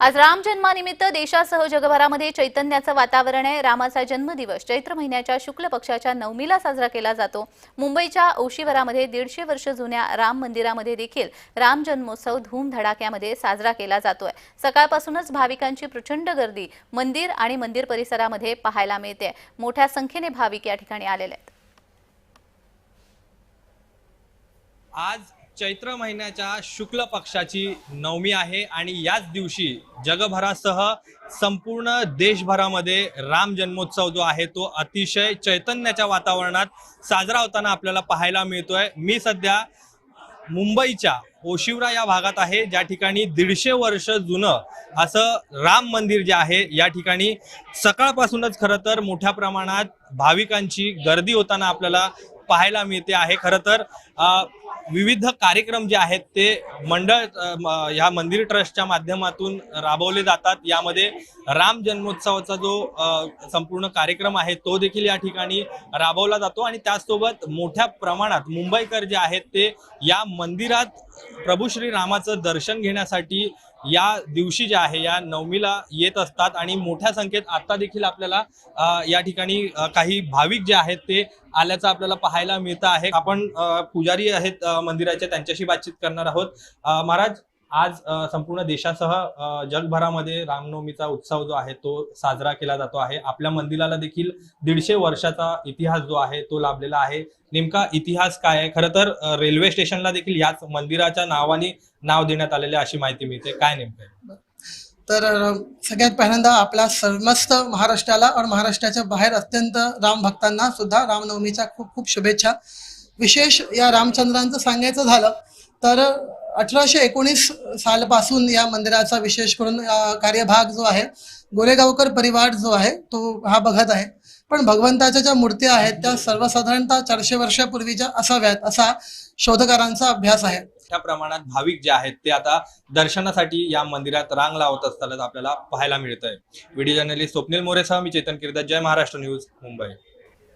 आज राम जन्मानिमित्त देशासह जगभरामध्ये चैतन्याचं वातावरण आहे. रामाचा जन्मदिवस चैत्र महिन्याच्या शुक्ल पक्षाच्या नवमीला साजरा केला जातो. मुंबईच्या औशिवरामध्ये दीडशे वर्ष जुन्या राम मंदिरामध्ये देखील राम जन्मोत्सव धूमधडाक्यामध्ये साजरा केला जातोय. सकाळपासूनच भाविकांची प्रचंड गर्दी मंदिर आणि मंदिर परिसरामध्ये पाहायला मिळते. मोठ्या संख्येने भाविक या ठिकाणी आलेले आहेत. आज चैत्र महिन्याच्या शुक्ल पक्षाची नवमी आहे आणि याच दिवशी जगभरासह संपूर्ण देशभरामध्ये राम जन्मोत्सव जो आहे तो अतिशय चैतन्याच्या वातावरणात साजरा होताना आपल्याला पाहायला मिळतोय. मी सध्या मुंबईच्या ओशिवरा या भागात आहे. ज्या ठिकाणी दीडशे वर्ष जुनं असं राम मंदिर जे आहे या ठिकाणी सकाळपासूनच खरं तर मोठ्या प्रमाणात भाविकांची गर्दी होताना आपल्याला पाहायला मिळते आहे. खरं तर विविध कार्यक्रम जे आहेत ते मंडळ ह्या मंदिर ट्रस्टच्या माध्यमातून राबवले जातात. यामध्ये राम जन्मोत्सवाचा जो संपूर्ण कार्यक्रम आहे तो देखील या ठिकाणी राबवला जातो आणि त्याचसोबत मोठ्या प्रमाणात मुंबईकर जे आहेत ते या मंदिरात प्रभू श्री रामाचं दर्शन घेण्यासाठी या दिवशी जे आहे या नवमीला येत असतात आणि मोठ्या संख्येत आता देखील आपल्याला या ठिकाणी काही भाविक जे आहेत ते आल्याचं आपल्याला पाहायला मिळतं आहे. आपण पुजारी आहेत मंदिराचे त्यांच्याशी बातचीत करणार आहोत. महाराज आज संपूर्ण देशासह जगभरामध्ये रामनवमीचा उत्सव जो आहे तो साजरा केला जातो आहे. आपल्या मंदिराला देखील दीडशे वर्षाचा इतिहास जो आहे तो लाभलेला आहे. नेमका इतिहास काय आहे? खरं तर रेल्वे स्टेशनला देखील याच मंदिराच्या नावाने नाव देण्यात आलेले अशी माहिती मिळते. काय नेमकं तर सगळ्यात पहिल्यांदा आपल्या समस्त महाराष्ट्राला आणि महाराष्ट्राच्या बाहेर अत्यंत राम भक्तांना सुद्धा रामनवमीच्या खूप खूप शुभेच्छा. विशेष या रामचंद्रांचं सांगायचं झालं तर अठराशे एकोणीस सालपासून या मंदिराचा विशेष करून कार्यभाग जो आहे गोरेगावकर परिवार जो आहे तो हा बघत आहे. पण भगवंताच्या ज्या मूर्त्या आहेत त्या सर्वसाधारणतः चारशे वर्षापूर्वीच्या असाव्यात असा शोधकारांचा अभ्यास आहे. मोठ्या प्रमाणात भाविक जे आहेत ते आता दर्शनासाठी या मंदिरात रांग लावत असताना आपल्याला पाहायला मिळत आहे व्हिडिओ जर्नलिस्ट स्वप्नील मोरेसह मी चेतन किर्दत जय महाराष्ट्र न्यूज मुंबई.